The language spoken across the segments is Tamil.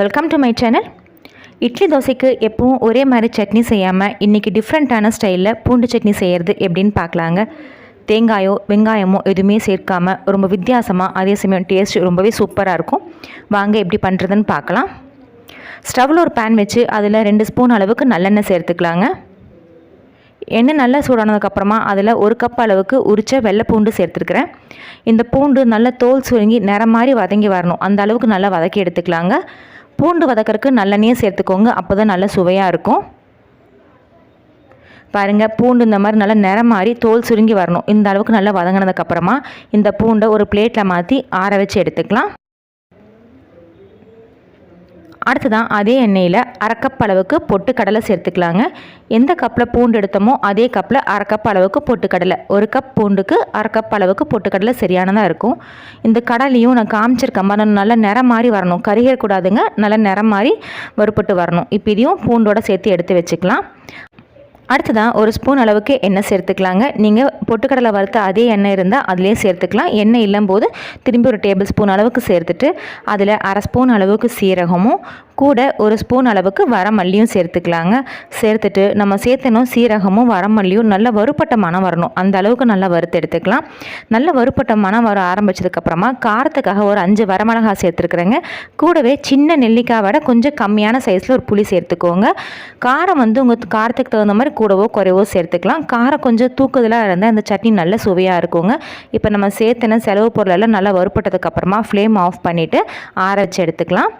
Welcome to my channel idli தோசைக்கு எப்பவும் ஒரே மாதிரி சட்னி செய்யாமல் இன்றைக்கி டிஃப்ரெண்ட்டான ஸ்டைலில் பூண்டு சட்னி செய்கிறது எப்படின்னு பார்க்கலாங்க. தேங்காயோ வெங்காயமோ எதுவுமே சேர்க்காம ரொம்ப வித்தியாசமாக அதே சமயம் டேஸ்ட் ரொம்பவே சூப்பராக இருக்கும். வாங்க எப்படி பண்ணுறதுன்னு பார்க்கலாம். ஸ்டவ்வில் ஒரு பேன் வச்சு அதில் ரெண்டு ஸ்பூன் அளவுக்கு நல்லெண்ணெய் சேர்த்துக்கலாங்க. எண்ணெய் நல்லா சூடானதுக்கப்புறமா அதில் ஒரு கப் அளவுக்கு உரித்த வெள்ளை பூண்டு சேர்த்துருக்குறேன். இந்த பூண்டு நல்லா தோல் சுருங்கி நிறம் மாதிரி வதங்கி வரணும். அந்த அளவுக்கு நல்லா வதக்கி எடுத்துக்கலாங்க. பூண்டு வதக்கறதுக்கு நல்லெண்ணெயை சேர்த்துக்கோங்க. அப்போ தான் நல்லா சுவையாக இருக்கும். பாருங்கள் பூண்டு இந்த மாதிரி நல்லா நிறம் மாறி தோல் சுருங்கி வரணும். இந்த அளவுக்கு நல்லா வதங்கினதுக்கப்புறமா இந்த பூண்டை ஒரு பிளேட்டில் மாற்றி ஆற வச்சு எடுத்துக்கலாம். அடுத்ததான் அதே எண்ணெயில் அரைக்கப் அளவுக்கு பொட்டுக்கடலை சேர்த்துக்கலாங்க. எந்த கப்பில் பூண்டு எடுத்தோமோ அதே கப்பில் அரைக்கப் அளவுக்கு பொட்டுக்கடலை ஒரு கப் பூண்டுக்கு அரைக்கப் அளவுக்கு பொட்டுக்கடலை சரியானதாக இருக்கும். இந்த கடலையும் நான் காமிச்சிருக்க மாதிரி நல்லா நிறம் மாதிரி வரணும். கருகக்கூடாதுங்க நல்லா நிறம் மாதிரி வறுப்பட்டு வரணும். இப்போ இதையும் பூண்டோட சேர்த்து எடுத்து வச்சுக்கலாம். அடுத்ததான் ஒரு ஸ்பூன் அளவுக்கு எண்ணெய் சேர்த்துக்கலாங்க. நீங்கள் பொட்டுக்கடலை வறுத்த அதே எண்ணெய் இருந்தால் அதிலே சேர்த்துக்கலாம். எண்ணெய் இல்லும்போது திரும்பி ஒரு டேபிள் ஸ்பூன் அளவுக்கு சேர்த்துட்டு அதில் அரை ஸ்பூன் அளவுக்கு சீரகமும் கூட ஒரு ஸ்பூன் அளவுக்கு வரமல்லியும் சேர்த்துக்கலாங்க. சேர்த்துட்டு நம்ம சேர்த்தனும் சீரகமும் வரமல்லியும் நல்ல வறுப்பட்ட மனம் வரணும். அந்த அளவுக்கு நல்லா வறுத்து எடுத்துக்கலாம். நல்ல வறுப்பட்ட மனம் வர ஆரம்பிச்சதுக்கப்புறமா காரத்துக்காக ஒரு அஞ்சு வரமிளகா சேர்த்துருக்குறேங்க. கூடவே சின்ன நெல்லிக்காய் விட கொஞ்சம் கம்மியான சைஸில் ஒரு புளி சேர்த்துக்கோங்க. காரம் வந்து உங்கள் காரத்துக்கு தகுந்த மாதிரி கூடவோ குறைவோ சேர்த்துக்கலாம். காரம் கொஞ்சம் தூக்குதலாக இருந்தால் அந்த சட்னி நல்ல சுவையாக இருக்குங்க. இப்போ நம்ம சேர்த்துன செலவு பொருளெல்லாம் நல்லா வறுப்பட்டதுக்கப்புறமா ஃப்ளேம் ஆஃப் பண்ணிவிட்டு ஆற வச்சு எடுத்துக்கலாம்.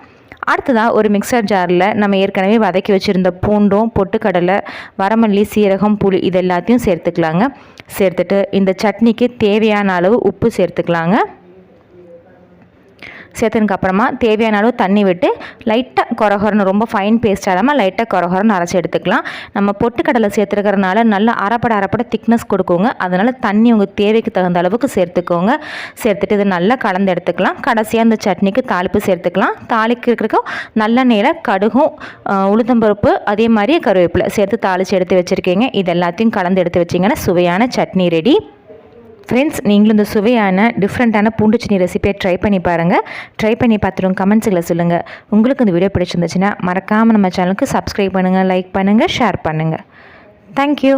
அடுத்ததாக ஒரு மிக்சர் ஜாரில் நம்ம ஏற்கனவே வதக்கி வச்சுருந்த பூண்டும் பொட்டுக்கடலை வரமல்லி சீரகம் புளி இது எல்லாத்தையும் சேர்த்துக்கலாங்க. சேர்த்துட்டு இந்த சட்னிக்கு தேவையான அளவு உப்பு சேர்த்துக்கலாங்க. சேர்த்ததுக்கு அப்புறமா தேவையான அளவு தண்ணி விட்டு லைட்டாக குறகுறன்னு ரொம்ப ஃபைன் பேஸ்ட் இல்லாமல் லைட்டாக குறகுறன்னு அரைச்சி எடுத்துக்கலாம். நம்ம பொட்டுக்கடலை சேர்த்துருக்கறனால நல்லா அரைப்பட அரைப்பட திக்னஸ் கொடுக்குங்க. அதனால் தண்ணி உங்கள் தேவைக்கு தகுந்த அளவுக்கு சேர்த்துக்கோங்க. சேர்த்துட்டு இதை நல்லா கலந்து எடுத்துக்கலாம். கடைசியாக இந்த சட்னிக்கு தாளிப்பு சேர்த்துக்கலாம். தாளிக்கிறதுக்கும் நல்லெண்ணெயில் கடுகும் உளுத்தம்பருப்பு அதே மாதிரி கருவேப்பிலை சேர்த்து தாளித்து எடுத்து வச்சுருக்கீங்க. இது எல்லாத்தையும் கலந்து எடுத்து வச்சிங்கன்னா சுவையான சட்னி ரெடி ஃப்ரெண்ட்ஸ் நீங்களும் இந்த சுவையான டிஃப்ரெண்ட்டான பூண்டு சட்னி ரெசிபியை ட்ரை பண்ணி பாருங்கள் ட்ரை பண்ணி பார்த்துட்டு கமெண்ட்ஸுகளை சொல்லுங்கள் உங்களுக்கு இந்த வீடியோ பிடிச்சிருந்துச்சுன்னா மறக்காமல் நம்ம சேனலுக்கு சப்ஸ்கிரைப் பண்ணுங்கள் லைக் பண்ணுங்கள் ஷேர் பண்ணுங்கள் தேங்க்யூ